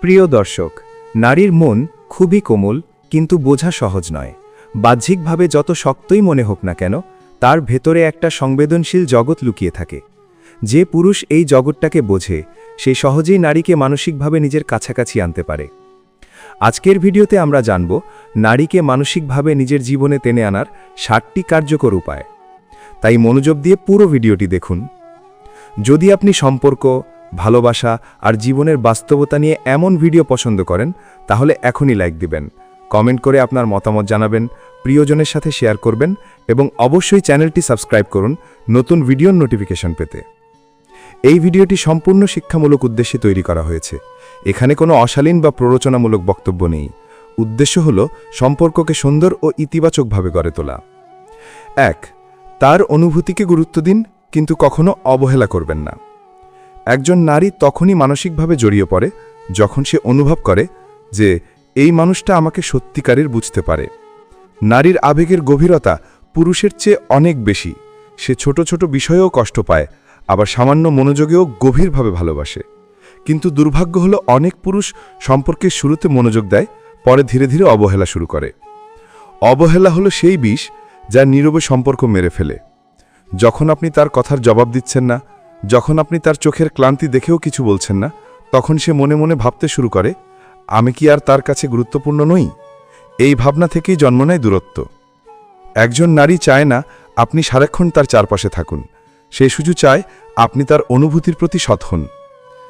প্রিয় দর্শক, নারীর মন খুবই কোমল, কিন্তু বোঝা সহজ নয়। বাহ্যিকভাবে যত শক্তই মনে হোক না কেন, তার ভেতরে একটা সংবেদনশীল জগৎ লুকিয়ে থাকে। যে পুরুষ এই জগৎটাকে বোঝে, সে সহজেই নারীকে মানসিকভাবে নিজের কাছাকাছি আনতে পারে। আজকের ভিডিওতে আমরা জানব, নারীকে মানসিকভাবে নিজের জীবনে টেনে আনার ষাটটি কার্যকর উপায়। তাই মনোযোগ দিয়ে পুরো ভিডিওটি দেখুন। যদি আপনি সম্পর্ক ভালোবাসা আর জীবনের বাস্তবতা নিয়ে এমন ভিডিও পছন্দ করেন, তাহলে এখনই লাইক দিবেন। কমেন্ট করে আপনার মতামত জানাবেন, প্রিয়জনের সাথে শেয়ার করবেন এবং অবশ্যই চ্যানেলটি সাবস্ক্রাইব করুন নতুন ভিডিওর নোটিফিকেশন পেতে। এই ভিডিওটি সম্পূর্ণ শিক্ষামূলক উদ্দেশ্যে তৈরি করা হয়েছে। এখানে কোনো অশালীন বা প্ররোচনামূলক বক্তব্য নেই। উদ্দেশ্য হল সম্পর্ককে সুন্দর ও ইতিবাচকভাবে গড়ে তোলা। এক, তার অনুভূতিকে গুরুত্ব দিন, কিন্তু কখনো অবহেলা করবেন না। একজন নারী তখনই মানসিকভাবে জড়িয়ে পড়ে যখন সে অনুভব করে যে এই মানুষটা আমাকে সত্যিকারের বুঝতে পারে। নারীর আবেগের গভীরতা পুরুষের চেয়ে অনেক বেশি। সে ছোট ছোট বিষয়েও কষ্ট পায়, আবার সামান্য মনোযোগেও গভীরভাবে ভালোবাসে। কিন্তু দুর্ভাগ্য হলো অনেক পুরুষ সম্পর্কের শুরুতে মনোযোগ দেয়, পরে ধীরে ধীরে অবহেলা শুরু করে। অবহেলা হলো সেই বিষ যা নীরবে সম্পর্ক মেরে ফেলে। যখন আপনি তার কথার জবাব দিচ্ছেন না যখন আপনি তার চোখের ক্লান্তি দেখেও কিছু বলছেন না, তখন সে মনে মনে ভাবতে শুরু করে, আমি কি আর তার কাছে গুরুত্বপূর্ণ নই? এই ভাবনা থেকেই জন্ম নেয় দূরত্ব। একজন নারী চায় না আপনি সারাক্ষণ তার চারপাশে থাকুন। সে শুধু চায় আপনি তার অনুভূতির প্রতি সৎ হন।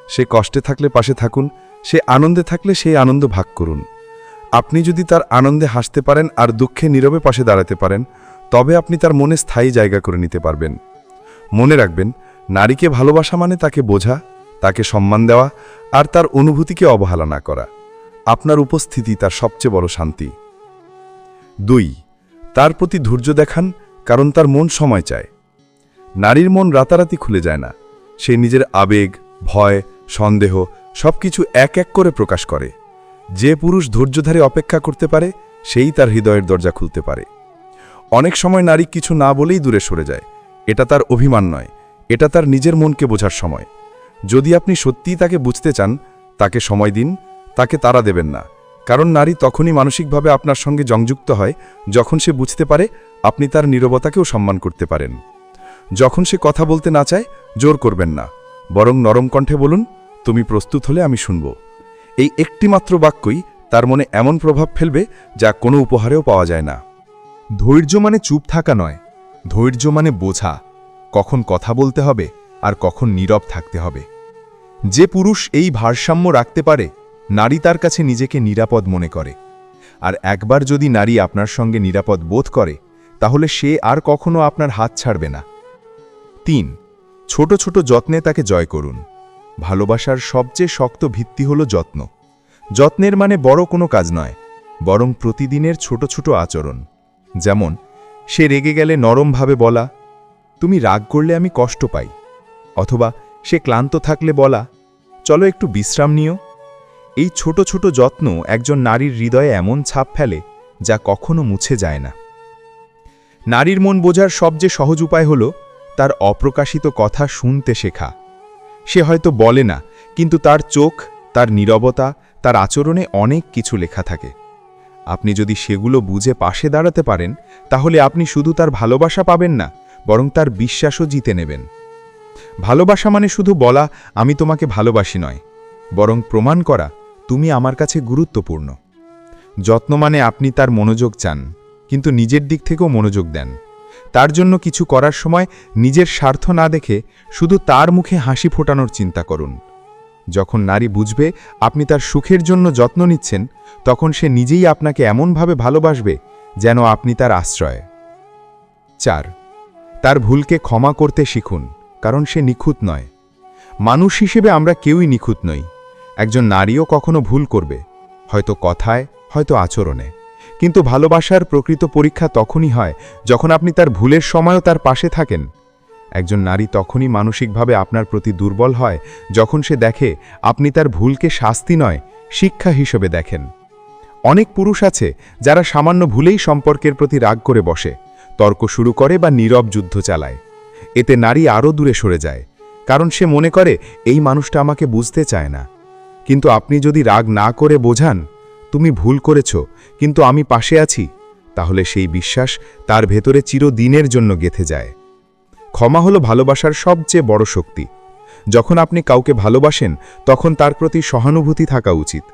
সে কষ্টে থাকলে পাশে থাকুন, সে আনন্দে থাকলে সেই আনন্দ ভাগ করুন। আপনি যদি তার আনন্দে হাসতে পারেন আর দুঃখে নীরবে পাশে দাঁড়াতে পারেন, তবে আপনি তার মনে স্থায়ী জায়গা করে নিতে পারবেন। মনে রাখবেন নারীকে ভালোবাসা মানে তাকে বোঝা, তাকে সম্মান দেওয়া আর তার অনুভূতিকে অবহেলা না করা। আপনার উপস্থিতি তার সবচেয়ে বড় শান্তি। দুই, তার প্রতি ধৈর্য দেখান, কারণ তার মন সময় চায়। নারীর মন রাতারাতি খুলে যায় না। সে নিজের আবেগ, ভয়, সন্দেহ সবকিছু এক এক করে প্রকাশ করে। যে পুরুষ ধৈর্যধারে অপেক্ষা করতে পারে, সেই তার হৃদয়ের দরজা খুলতে পারে। অনেক সময় নারী কিছু না বলেই দূরে সরে যায়। এটা তার অভিমান নয়। এটা তার নিজের মনকে বোঝার সময়। যদি আপনি সত্যিই তাকে বুঝতে চান, তাকে সময় দিন, তাকে তারা দেবেন না। কারণ নারী তখনই মানসিকভাবে আপনার সঙ্গে সংযুক্ত হয়, যখন সে বুঝতে পারে আপনি তার নীরবতাকেও সম্মান করতে পারেন। যখন সে কথা বলতে না চায়, জোর করবেন না। বরং নরম কণ্ঠে বলুন, তুমি প্রস্তুত হলে আমি শুনব। এই একটিমাত্র বাক্যই তার মনে এমন প্রভাব ফেলবে যা কোনো উপহারেও পাওয়া যায় না। ধৈর্য মানে চুপ থাকা নয়, ধৈর্য মানে বোঝা। কখন কথা বলতে হবে আর কখন নীরব থাকতে হবে। যে পুরুষ এই ভারসাম্য রাখতে পারে, নারী তার কাছে নিজেকে নিরাপদ মনে করে। আর একবার যদি নারী আপনার সঙ্গে নিরাপদ বোধ করে, তাহলে সে আর কখনো আপনার হাত ছাড়বে না। তিন, ছোট ছোট যত্নে তাকে জয় করুন। ভালোবাসার সবচেয়ে শক্ত ভিত্তি হল যত্ন। যত্নের মানে বড় কোনো কাজ নয়, বরং প্রতিদিনের ছোট ছোট আচরণ। যেমন, সে রেগে গেলে নরমভাবে বলা তুমি রাগ করলে আমি কষ্ট পাই। অথবা সে ক্লান্ত থাকলে বলা, চলো একটু বিশ্রাম নিও। এই ছোট ছোট যত্ন একজন নারীর হৃদয়ে এমন ছাপ ফেলে যা কখনো মুছে যায় না। নারীর মন বোঝার সবচেয়ে সহজ উপায় হল তার অপ্রকাশিত কথা শুনতে শেখা। সে হয়তো বলে না, কিন্তু তার চোখ, তার নীরবতা, তার আচরণে অনেক কিছু লেখা থাকে। আপনি যদি সেগুলো বুঝে পাশে দাঁড়াতে পারেন, তাহলে আপনি শুধু তার ভালোবাসা পাবেন না বরং তার বিশ্বাসও জিতে নেবেন। ভালোবাসা মানে শুধু বলা, আমি তোমাকে ভালোবাসি নয়। বরং প্রমাণ করা, তুমি আমার কাছে গুরুত্বপূর্ণ। যত্ন মানে আপনি তার মনোযোগ চান, কিন্তু নিজের দিক থেকেও মনোযোগ দেন। তার জন্য কিছু করার সময় নিজের স্বার্থ না দেখে শুধু তার মুখে হাসি ফোটানোর চিন্তা করুন। যখন নারী বুঝবে আপনি তার সুখের জন্য যত্ন নিচ্ছেন, তখন সে নিজেই আপনাকে এমনভাবে ভালোবাসবে যেন আপনি তার আশ্রয়। চার তার ভুলকে ক্ষমা করতে শিখুন, কারণ সে নিখুঁত নয়। মানুষ হিসেবে আমরা কেউই নিখুঁত নই। একজন নারীও কখনো ভুল করবে, হয়তো কথায়, হয়তো আচরণে। কিন্তু ভালোবাসার প্রকৃত পরীক্ষা তখনই হয় যখন আপনি তার ভুলের সময়ও তার পাশে থাকেন। একজন নারী তখনই মানসিকভাবে আপনার প্রতি দুর্বল হয় যখন সে দেখে আপনি তার ভুলকে শাস্তি নয়, শিক্ষা হিসেবে দেখেন। অনেক পুরুষ আছে যারা সামান্য ভুলেই সম্পর্কের প্রতি রাগ করে বসে। তর্ক শুরু করে বা নীরব যুদ্ধ চালায়। এতে নারী আরও দূরে সরে যায়, কারণ সে মনে করে, এই মানুষটা আমাকে বুঝতে চায় না। কিন্তু আপনি যদি রাগ না করে বোঝান, তুমি ভুল করেছ, কিন্তু আমি পাশে আছি, তাহলে সেই বিশ্বাস তার ভেতরে চিরদিনের জন্য গেথে যায়। ক্ষমা হলো ভালোবাসার সবচেয়ে বড় শক্তি। যখন আপনি কাউকে ভালোবাসেন, তখন তার প্রতি সহানুভূতি থাকা উচিত।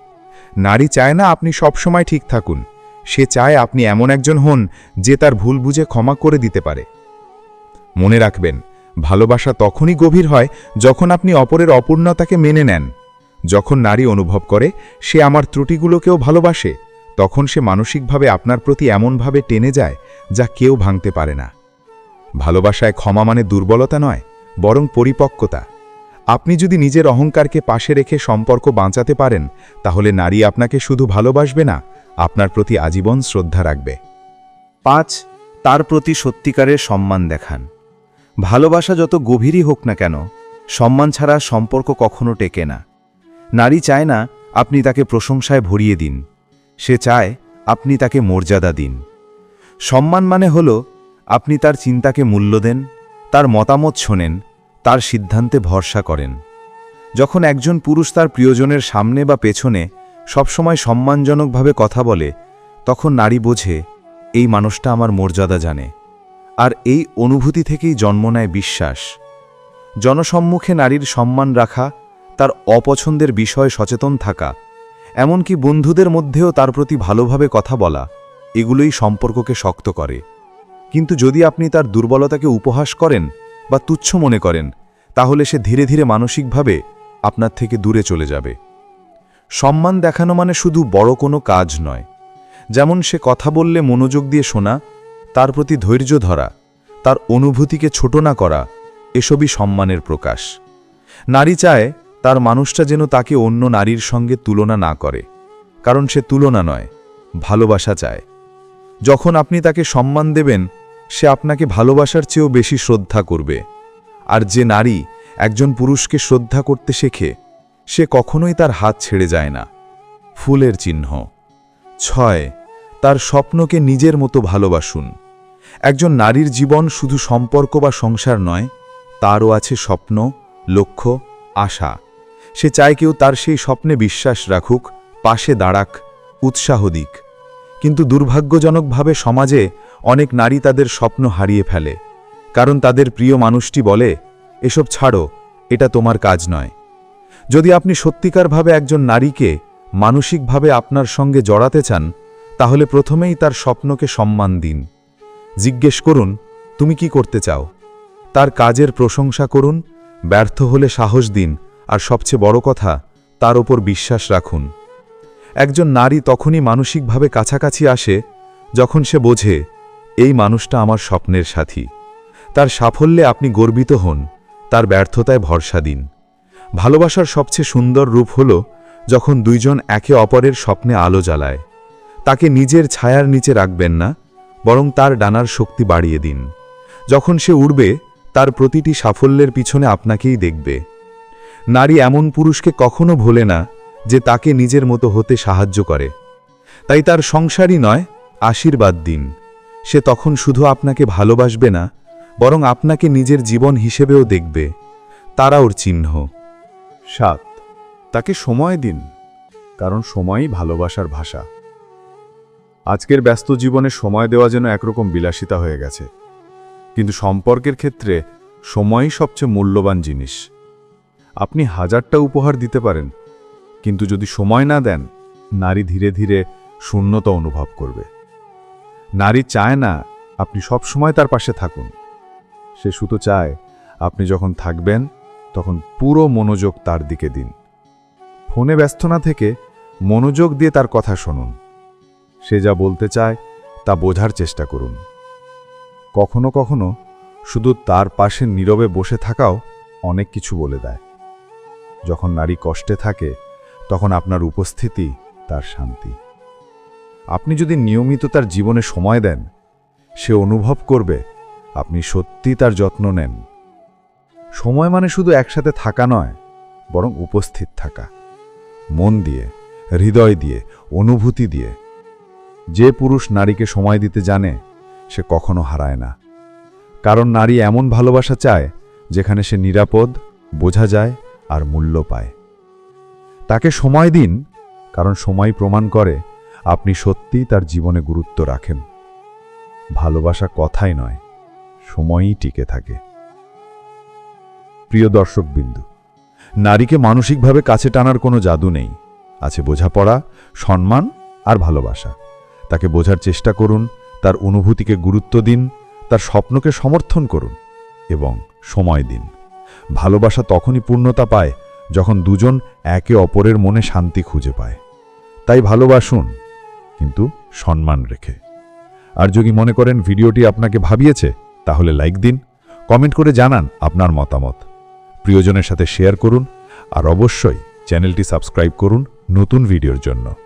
নারী চায় না আপনি সবসময় ঠিক থাকুন। সে চায় আপনি এমন একজন হন যে তার ভুল বুঝে ক্ষমা করে দিতে পারে। মনে রাখবেন, ভালোবাসা তখনই গভীর হয় যখন আপনি অপরের অপূর্ণতাকে মেনে নেন। যখন নারী অনুভব করে, সে আমার ত্রুটিগুলোকেও ভালোবাসে, তখন সে মানসিকভাবে আপনার প্রতি এমনভাবে টেনে যায় যা কেউ ভাঙতে পারে না। ভালোবাসায় ক্ষমা মানে দুর্বলতা নয়, বরং পরিপক্কতা। আপনি যদি নিজের অহংকারকে পাশে রেখে সম্পর্ক বাঁচাতে পারেন, তাহলে নারী আপনাকে শুধু ভালোবাসবে না, আপনার প্রতি আজীবন শ্রদ্ধা রাখবে। পাঁচ, তার প্রতি সত্যিকারের সম্মান দেখান। ভালোবাসা যত গভীরই হোক না কেন, সম্মান ছাড়া সম্পর্ক কখনো টেকে না। নারী চায় না আপনি তাকে প্রশংসায় ভরিয়ে দিন, সে চায় আপনি তাকে মর্যাদা দিন। সম্মান মানে হল আপনি তার চিন্তাকে মূল্য দেন, তার মতামত শোনেন তার সিদ্ধান্তে ভরসা করেন। যখন একজন পুরুষ তার প্রিয়জনের সামনে বা পেছনে সবসময় সম্মানজনকভাবে কথা বলে, তখন নারী বোঝে, এই মানুষটা আমার মর্যাদা জানে। আর এই অনুভূতি থেকেই জন্ম নেয় বিশ্বাস। জনসম্মুখে নারীর সম্মান রাখা, তার অপছন্দের বিষয়ে সচেতন থাকা, এমনকি বন্ধুদের মধ্যেও তার প্রতি ভালোভাবে কথা বলা, এগুলোই সম্পর্ককে শক্ত করে। কিন্তু যদি আপনি তার দুর্বলতাকে উপহাস করেন বা তুচ্ছ মনে করেন, তাহলে সে ধীরে ধীরে মানসিকভাবে আপনার থেকে দূরে চলে যাবে। সম্মান দেখানো মানে শুধু বড় কোনো কাজ নয়। যেমন সে কথা বললে মনোযোগ দিয়ে শোনা, তার প্রতি ধৈর্য ধরা, তার অনুভূতিকে ছোট না করা, এসবই সম্মানের প্রকাশ। নারী চায় তার মানুষটা যেন তাকে অন্য নারীর সঙ্গে তুলনা না করে, কারণ সে তুলনা নয়, ভালোবাসা চায়। যখন আপনি তাকে সম্মান দেবেন সে আপনাকে ভালোবাসার চেয়েও বেশি শ্রদ্ধা করবে। আর যে নারী একজন পুরুষকে শ্রদ্ধা করতে শেখে, সে কখনোই তার হাত ছেড়ে যায় না। ফুলের চিহ্ন। ছয়, তার স্বপ্নকে নিজের মতো ভালোবাসুন। একজন নারীর জীবন শুধু সম্পর্ক বা সংসার নয়, তারও আছে স্বপ্ন, লক্ষ্য, আশা। সে চায় কেউ তার সেই স্বপ্নে বিশ্বাস রাখুক, পাশে দাঁড়াক, উৎসাহ দিক। কিন্তু দুর্ভাগ্যজনকভাবে সমাজে অনেক নারী তাদের স্বপ্ন হারিয়ে ফেলে, কারণ তাদের প্রিয় মানুষটি বলে, এসব ছাড়ো, এটা তোমার কাজ নয়। যদি আপনি সত্যিকারভাবে একজন নারীকে মানসিকভাবে আপনার সঙ্গে জড়াতে চান, তাহলে প্রথমেই তার স্বপ্নকে সম্মান দিন। জিজ্ঞেস করুন, তুমি কি করতে চাও? তার কাজের প্রশংসা করুন, ব্যর্থ হলে সাহস দিন, আর সবচেয়ে বড় কথা, তার ওপর বিশ্বাস রাখুন। একজন নারী তখনই মানসিকভাবে কাছাকাছি আসে, যখন সে বোঝে এই মানুষটা আমার স্বপ্নের সাথী। তার সাফল্যে আপনি গর্বিত হন, তার ব্যর্থতায় ভরসা দিন। ভালোবাসার সবচেয়ে সুন্দর রূপ হল যখন দুইজন একে অপরের স্বপ্নে আলো জ্বালায়। তাকে নিজের ছায়ার নিচে রাখবেন না, বরং তার ডানার শক্তি বাড়িয়ে দিন। যখন সে উড়বে, তার প্রতিটি সাফল্যের পিছনে আপনাকেই দেখবে। নারী এমন পুরুষকে কখনো ভোলে না যে তাকে নিজের মতো হতে সাহায্য করে। তাই তার সংসারই নয়, আশীর্বাদ দিন। সে তখন শুধু আপনাকে ভালোবাসবে না, বরং আপনাকে নিজের জীবন হিসেবেও দেখবে। তারা ওর চিহ্ন। সাত। তাকে সময় দিন, কারণ সময়ই ভালোবাসার ভাষা। আজকের ব্যস্ত জীবনে সময় দেওয়া যেন একরকম বিলাসিতা হয়ে গেছে। কিন্তু সম্পর্কের ক্ষেত্রে সময়ই সবচেয়ে মূল্যবান জিনিস। আপনি হাজারটা উপহার দিতে পারেন, কিন্তু যদি সময় না দেন, নারী ধীরে ধীরে শূন্যতা অনুভব করবে। নারী চায় না আপনি সব সময় তার পাশে থাকুন। সে শুধু চায় আপনি যখন থাকবেন, তখন পুরো মনোযোগ তার দিকে দিন। ফোনে ব্যস্ত না থেকে মনোযোগ দিয়ে তার কথা শুনুন। সে যা বলতে চায়, তা বোঝার চেষ্টা করুন। কখনো কখনো শুধু তার পাশে নীরবে বসে থাকাও অনেক কিছু বলে দেয়। যখন নারী কষ্টে থাকে, তখন আপনার উপস্থিতি তার শান্তি। আপনি যদি নিয়মিত তার জীবনে সময় দেন, সে অনুভব করবে, আপনি সত্যি তার যত্ন নেন। সময় মানে শুধু একসাথে থাকা নয়, বরং উপস্থিত থাকা। মন দিয়ে, হৃদয় দিয়ে, অনুভূতি দিয়ে। যে পুরুষ নারীকে সময় দিতে জানে, সে কখনো হারায় না। কারণ নারী এমন ভালোবাসা চায়, যেখানে সে নিরাপদ, বোঝা যায়, আর মূল্য পায়। তাকে সময় দিন, কারণ সময় প্রমাণ করে আপনি সত্যিই তার জীবনে গুরুত্ব রাখেন। ভালোবাসা কথাই নয়, সময়ই টিকে থাকে। প্রিয় দর্শকবিন্দু, নারীকে মানসিকভাবে কাছে টানার কোনো জাদু নেই। আছে বোঝাপড়া, সম্মান আর ভালোবাসা। তাকে বোঝার চেষ্টা করুন, তার অনুভূতিকে গুরুত্ব দিন, তার স্বপ্নকে সমর্থন করুন এবং সময় দিন। ভালোবাসা তখনই পূর্ণতা পায় যখন দুজন একে অপরের মনে শান্তি খুঁজে পায়। তাই ভালোবাসুন কিন্তু সম্মান রেখে। আর যদি মনে করেন ভিডিওটি আপনাকে ভাবিয়েছে, তাহলে লাইক দিন, কমেন্ট করে জানান আপনার মতামত। প্রিয়জনের সাথে শেয়ার করুন, আর অবশ্যই চ্যানেলটি সাবস্ক্রাইব করুন নতুন ভিডিওর জন্য।